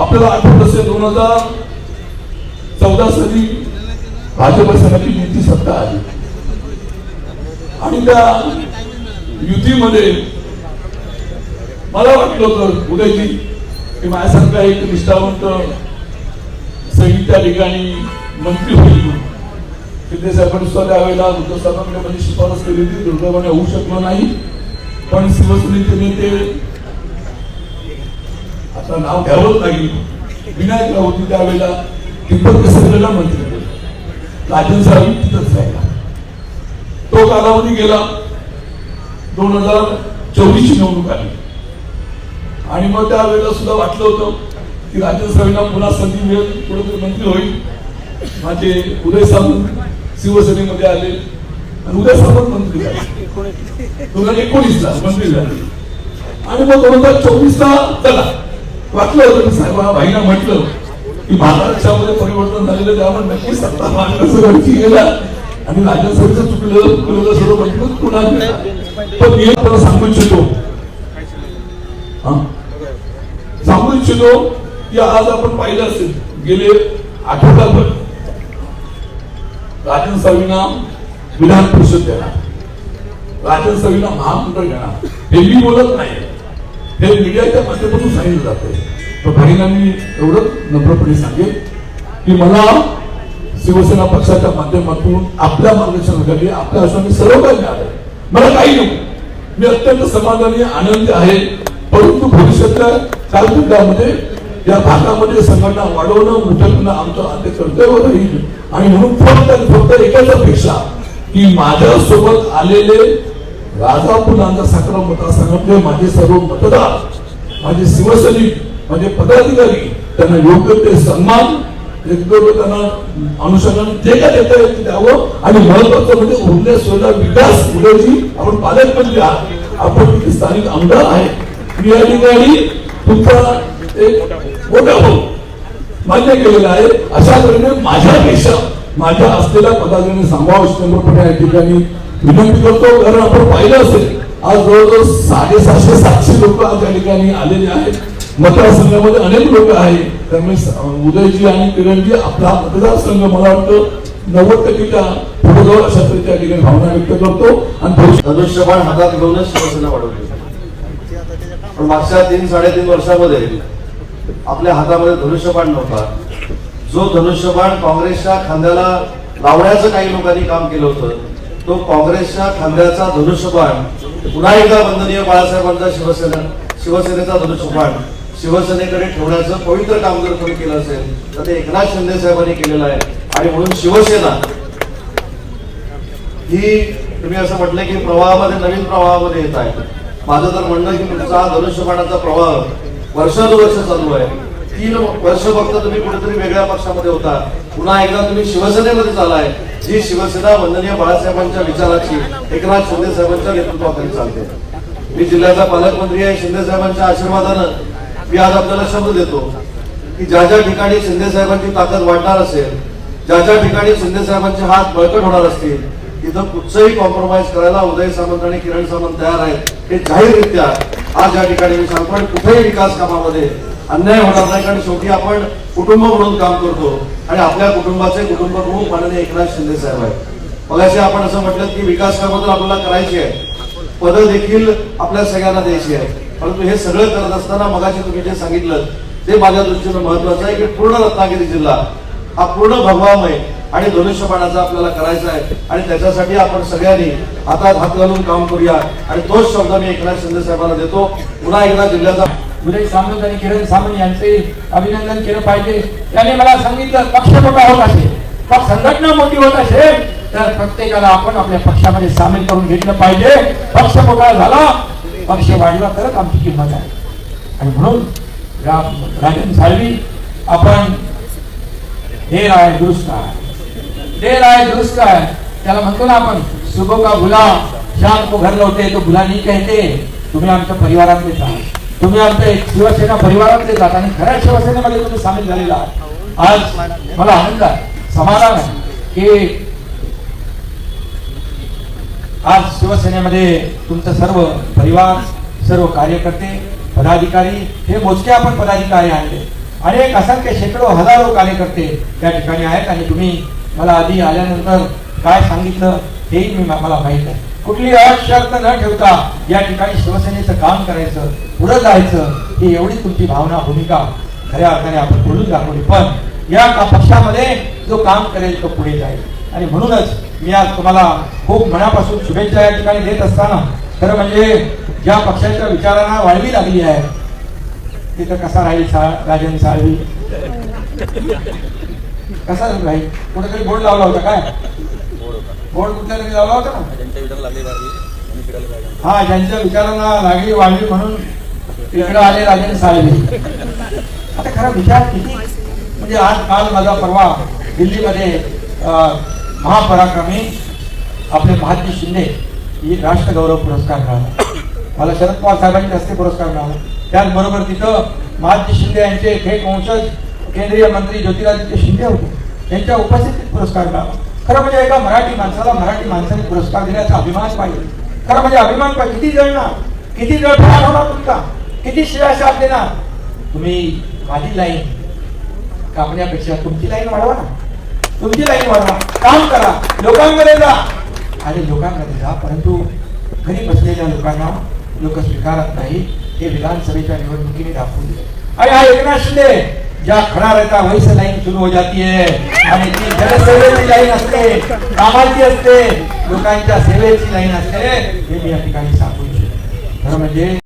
आपल्याला आठवत असेल दोन हजार चौदा साली भाजप संघाची युती सत्ता आली आणि त्या युतीमध्ये मला वाटलं होतं उदयजी की माझ्यासारखा एक निष्ठावंत सैनिक त्या ठिकाणी मंत्री होईल म्हणून. शिंदे साहेबांनी सुद्धा त्यावेळेला उद्धव साहेबांकडे माझी शिफारस केली होती दुर्दैवाने होऊ शकलं नाही पण शिवसेनेचे नेते आता नाव घ्यावंच लागेल. विनायक होती त्यावेळेला तिब्बत केसरकरला मंत्री होते. राजन साहेब तिथंच राहिला. तो कालावधी गेला. दोन हजार चोवीसची निवडणूक आली. आणि मग त्यावेळेला सुद्धा वाटलं होतं की राजन साहेबांना पुन्हा संधी मिळेल कुठेतरी मंत्री होईल. माझे उदय सावंत शिवसेनेमध्ये आले. आणि उदय सावंत मंत्री झाले. दोन हजार एकोणीसला मंत्री झाले. आणि मग दोन हजार चोवीसला चला. वाटलं होतं मी साहेब भाईना म्हटलं की महाराष्ट्रामध्ये परिवर्तन झालेलं त्यामुळे नक्की सत्ता मांडण्याची गेला आणि राजस्थानचं चुकलं चुकलं सगळं म्हटलं पुन्हा पण मी आपल्याला सांगू इच्छितो. सांगू इच्छितो की आज आपण पाहिलं असेल गेले आठवडाभर राजन सावींना विधान परिषद देणार. राजन सावींना महामंडळ घेणार हे मी बोलत नाही. हे मीडियाच्या माध्यमातून सांगितलं जाते तर भाईंना मी एवढंच नम्रपणे सांगेन की मला शिवसेना पक्षाच्या माध्यमातून आपल्या मार्गदर्शनाखाली आपल्या आश्वाने सर्व काही मिळालं. मला काही नको. मी अत्यंत समाधानी आनंदी आहे. परंतु भविष्यातल्या कालखंडामध्ये या भागामध्ये संघटना वाढवणं मोठं आमचं आद्य कर्तव्य राहील. आणि म्हणून फक्त आणि फक्त एकाच अपेक्षा की माझ्या सोबत आलेले राजापूर नांदा साखरा मतदारसंघातले माझे सर्व मतदार माझे शिवसैनिक माझे पदाधिकारी त्यांना योग्य ते सन्मान त्यांना अनुषंगाने जे काय देता येईल ते द्यावं. आणि महत्वाचं म्हणजे उरल्या सोयला विकास उद्याची आपण पालकमंत्री आहात आपण तिथे स्थानिक आमदार आहे मी या ठिकाणी तुमचा एक मोठा भाऊ मान्य केलेला आहे. अशा तऱ्हेने माझ्यापेक्षा माझ्या असलेल्या पदाधिकाऱ्यांनी सांगावं नम्रपणे या ठिकाणी विनंती करतो कारण आपण पाहिलं असेल. आज जवळजवळ साडेसातशे सातशे लोक आज या ठिकाणी आलेले आहेत. मतदारसंघामध्ये अनेक लोक आहेत. त्यामुळे उदयजी आणि किरणजी आपला मतदारसंघ मला वाटतं नव्वद टक्केच्या पुढे जाऊ अशा त्या ठिकाणी भावना व्यक्त करतो. आणि धनुष्यबाण हातात घेऊनच शिवसेना वाढवली. पण मागच्या तीन साडेतीन वर्षामध्ये आपल्या हातामध्ये धनुष्यबाण नव्हता. जो धनुष्यबाण काँग्रेसच्या खांद्याला लावण्याचं काही लोकांनी काम केलं होतं तो काँग्रेसच्या खांद्याचा धनुष्यबाण पुन्हा एकदा वंदनीय बाळासाहेबांचा शिवसेना शिवसेनेचा धनुष्यबाण शिवसेनेकडे ठेवण्याचं पवित्र काम जर कोणी केलं असेल तर ते एकनाथ शिंदे साहेबांनी केलेलं आहे. आणि म्हणून शिवसेना ही तुम्ही असं म्हटलं की प्रवाहामध्ये नवीन प्रवाहामध्ये येत आहे. माझं तर म्हणणं की तुमचा धनुष्यबाणाचा प्रवाह वर्षानुवर्ष चालू आहे. तीन वर्ष फक्त तुम्ही कुठेतरी वेगळ्या पक्षामध्ये होता. पुन्हा एकदा तुम्ही शिवसेनेमध्ये चालाय जी शिवसेना वंदनीय बाळासाहेबांच्या विचाराची एकनाथ शिंदे साहेबांच्या नेतृत्वाखाली चालते. मी जिल्ह्याचा पालकमंत्री आहे शिंदे साहेबांच्या आशीर्वादानं मी आज आपल्याला शब्द देतो की ज्या ज्या ठिकाणी शिंदे साहेबांची ताकद वाढणार असेल ज्या ज्या ठिकाणी शिंदे साहेबांचे हात बळकट होणार असतील तिथं कुठचंही कॉम्प्रोमाइज करायला उदय सामंत आणि किरण सामंत तयार आहेत हे जाहीररित्या आज या ठिकाणी मी सांगतो आणि कुठेही विकास कामामध्ये अन्याय होणार नाही कारण शेवटी आपण कुटुंब म्हणून काम करतो आणि आपल्या कुटुंबाचे कुटुंब प्रमुख माननीय एकनाथ शिंदे साहेब आहेत. मगाशी आपण असं म्हटलं की विकास कामं तर आपल्याला करायची आहे पदं देखील आपल्या सगळ्यांना द्यायची आहे परंतु हे सगळं करत असताना मगाशी तुम्ही जे सांगितलं ते माझ्या दृष्टीनं महत्वाचं आहे की पूर्ण रत्नागिरी जिल्हा हा पूर्ण भगवामय आणि धनुष्यबाणाचा आपल्याला करायचा आहे. आणि त्याच्यासाठी आपण सगळ्यांनी हातात हात घालून काम करूया. आणि तोच शब्द मी एकनाथ शिंदे साहेबांना देतो. पुन्हा एकदा जिल्ह्याचा उदय सामंत आणि किरण सामंत यांचे अभिनंदन केलं पाहिजे. त्यांनी मला सांगितलं पक्ष मोठा होत असेल. पक्ष संघटना मोठी होत असेल तर प्रत्येकाला आपण आपल्या पक्षामध्ये सामील करून घेतलं पाहिजे. पक्ष मोठा झाला पक्ष वाढला तरच आमची किंमत आहे. आणि म्हणून राजन साळवी आपण देर आहे दुरुस्त आहे देर आहे दुरुस्त आहे त्याला म्हणतो ना आपण सुबह का भुला शाम को घर लौटे तो भुला नहीं कहते. तुम्ही आमच्या परिवारातलेच आहात. तुम्ही आमच्या एक शिवसेना परिवारातले जात आणि खऱ्या शिवसेनेमध्ये तुम्ही सामील झालेला आहात. आज मला आनंद आहे समाधान आहे की आज शिवसेनेमध्ये तुमचं सर्व परिवार सर्व कार्यकर्ते पदाधिकारी हे मोजके आपण पदाधिकारी आणले. अनेक असंख्य शेकडो हजारो कार्यकर्ते त्या ठिकाणी आहेत आणि तुम्ही मला आधी आल्यानंतर काय सांगितलं हेही मी मला माहीत आहे. कुठली अट शर्त न ठेवता या ठिकाणी शिवसेनेचं काम करायचं पुढे जायचं ही एवढी तुमची भावना भूमिका खऱ्या अर्थाने आपण बोलून दाखवली. पण या का पक्षामध्ये जो काम करेल तो पुढे जाईल. आणि म्हणूनच मी आज तुम्हाला खूप मनापासून शुभेच्छा या ठिकाणी देत असताना खरं म्हणजे ज्या पक्षाच्या विचारांना वाळवी लागली आहे तिथं कसा राहील सा राजन साळवी? कसा राहील कुठेतरी बोर्ड लावला होता काय? बोर्ड कुठल्या तरी लावला होता? ना लागले हा ज्यांच्या विचारांना लागली वाढली म्हणून इकडे आले राजन साळवी आता खरा विचार किती? म्हणजे आज काल माझा परवा दिल्लीमध्ये महापराक्रमी आपले महात्मा शिंदे ही राष्ट्रगौरव पुरस्कार मिळाला. मला शरद पवार साहेबांचे हस्ते पुरस्कार मिळाला. त्याचबरोबर तिथं महात्मा शिंदे यांचे थेट वंशज केंद्रीय मंत्री ज्योतिरादित्य शिंदे होते. त्यांच्या उपस्थितीत पुरस्कार मिळाला. खरं म्हणजे एका मराठी माणसाला मराठी माणसाने पुरस्कार दिल्याचा अभिमान पाहिजे. खरं म्हणजे अभिमान पाहिजे. किती जळणार? किती जण होणार तुमचा? किती शिवाय साथ देणार? तुम्ही माझी लाईन कापण्यापेक्षा तुमची लाईन वाढवा ना. तुमची लाईन वाढवा. काम करा. लोकांमध्ये जा. आणि लोकांमध्ये जा परंतु घरी बसलेल्या लोकांना लोक स्वीकारत नाही. हे विधानसभेच्या निवडणुकीने दाखवून दिले आणि हा एकनाथ शिंदे ज्या खडा रहता वही से लाईन सुरू हो जाती है आणि ती जनसेवेची लाईन असते कामाची असते लोकांच्या सेवेची लाईन असते. हे मी या ठिकाणी सांगू इच्छितो. खरं म्हणजे